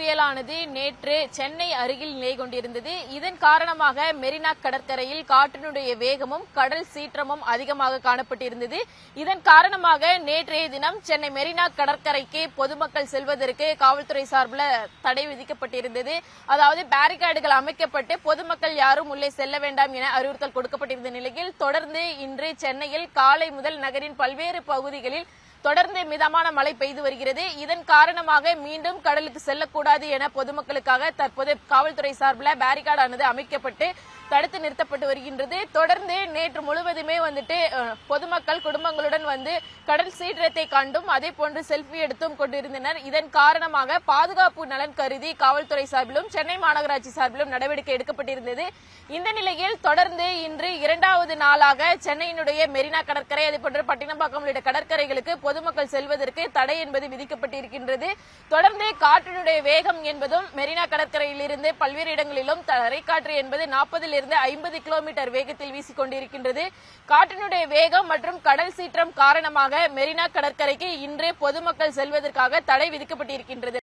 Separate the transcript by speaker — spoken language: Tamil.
Speaker 1: புயலானது நேற்று சென்னை அருகில் நிலை கொண்டிருந்தது. இதன் காரணமாக மெரினா கடற்கரையில் காற்றினுடைய வேகமும் கடல் சீற்றமும் அதிகமாக காணப்பட்டிருந்தது. இதன் காரணமாக நேற்றைய தினம் சென்னை மெரினா கடற்கரைக்கு பொதுமக்கள் செல்வதற்கு காவல்துறை சார்பில் தடை விதிக்கப்பட்டிருந்தது. அதாவது பேரிகார்டுகள் அமைக்கப்பட்டு பொதுமக்கள் யாரும் உள்ளே செல்ல வேண்டாம் என அறிவுறுத்தல் கொடுக்கப்பட்டிருந்த நிலையில் தொடர்ந்து இன்று சென்னையில் காலை முதல் நகரின் பல்வேறு பகுதிகளில் தொடர்ந்து மிதமான மழை பெய்து வருகிறது. இதன் காரணமாக மீண்டும் கடலுக்கு செல்லக்கூடாது என பொதுமக்களுக்காக தற்போது காவல்துறை சார்பில் பேரிகார்டானது அமைக்கப்பட்டு தடுத்து நிறுத்தப்பட்டு வருகின்றது. தொடர்ந்து நேற்று முழுவதுமே வந்துட்டு பொதுமக்கள் குடும்பங்களுடன் வந்து கடல் சீற்றத்தை கண்டும் அதே போன்று செல்ஃபி எடுத்தும் கொண்டிருந்தனர். இதன் காரணமாக பாதுகாப்பு நலன் கருதி காவல்துறை சார்பிலும் சென்னை மாநகராட்சி சார்பிலும் நடவடிக்கை எடுக்கப்பட்டிருந்தது. இந்த நிலையில் தொடர்ந்து இன்று இரண்டாவது நாளாக சென்னையினுடைய மெரினா கடற்கரை அதே போன்று பட்டினப்பாக்கம் உள்ளிட்ட கடற்கரைகளுக்கு பொதுமக்கள் செல்வதற்கு தடை என்பது விதிக்கப்பட்டிருக்கின்றது. காற்றினுடைய வேகம் என்பதும் மெரினா கடற்கரையில் இருந்து பல்வேறு இடங்களிலும் தரைக்காற்று என்பது நாற்பதில் இருந்து ஐம்பது கிலோமீட்டர் வேகத்தில் வீசிக்கொண்டிருக்கின்றது. காற்றினுடைய வேகம் மற்றும் கடல் சீற்றம் காரணமாக மெரினா கடற்கரைக்கு இன்று பொதுமக்கள் செல்வதற்காக தடை விதிக்கப்பட்டிருக்கின்றது.